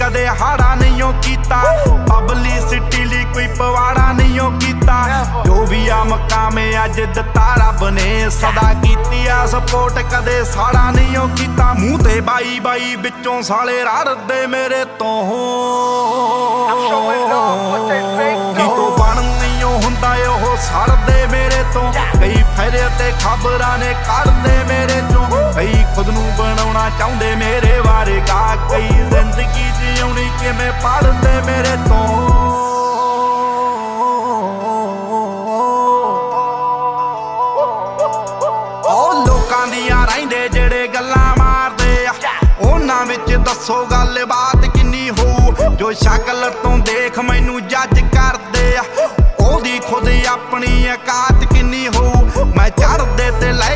ਕਦੇ ਹਾੜਾ ਨਹੀਂ ਓ ਕੀਤਾ। ਪਬਲਿਸਿਟੀ ਲਈ ਕੋਈ ਪਵਾੜਾ ਨਹੀਂ ਓ ਕੀਤਾ। ਜੋ ਵੀ ਆ ਮਕਾਮ ਅੱਜ ਦਿੱਤਾ ਰੱਬ ਨੇ, ਸਦਾ ਕੀਤੀ ਆ ਸਪੋਰਟ ਕਦੇ ਸਾੜਾ ਨਹੀਂ ਕੀਤਾ। ਮੂੰਹ ਤੇ ਬਾਈ ਬਾਈ ਵਿੱਚੋਂ ਸਾਲੇ ਰੜਦੇ ਮੇਰੇ ਤੋਂ। ਕਿਤੋਂ ਬਣ ਨਹੀਂ ਓ ਹੁੰਦਾ, ਉਹ ਸੜਦੇ ਮੇਰੇ ਤੋਂ। ਕਈ ਫੈਰੇ ਤੇ ਖਬਰਾਂ ਨੇ ਕੱਢਦੇ ਮੇਰੇ ਚੋਂ। ਕਈ ਖੁਦ ਨੂੰ ਬਣਾਉਣਾ ਚਾਹੁੰਦੇ ਮੇਰੇ ਕਈ ਜ਼ਿੰਦਗੀ ਜਿਉਣੀ ਕਿਵੇਂ ਪੜਦੇ ਮੇਰੇ ਤੋਂ? ਜਿਹੜੇ ਗੱਲਾਂ ਮਾਰਦੇ ਆ। ਉਹਨਾਂ ਵਿੱਚ ਦੱਸੋ ਗੱਲਬਾਤ ਕਿੰਨੀ ਹੋਊ ਜੋ ਸ਼ਕਲ ਤੋਂ ਦੇਖ ਮੈਨੂੰ ਜੱਜ ਕਰਦੇ ਆ। ਉਹਦੀ ਖੁਦ ਆਪਣੀ ਔਕਾਤ ਕਿੰਨੀ ਹੋਊ ਮੈਂ ਚੜ੍ਹਦੇ ਤੇ ਲੈ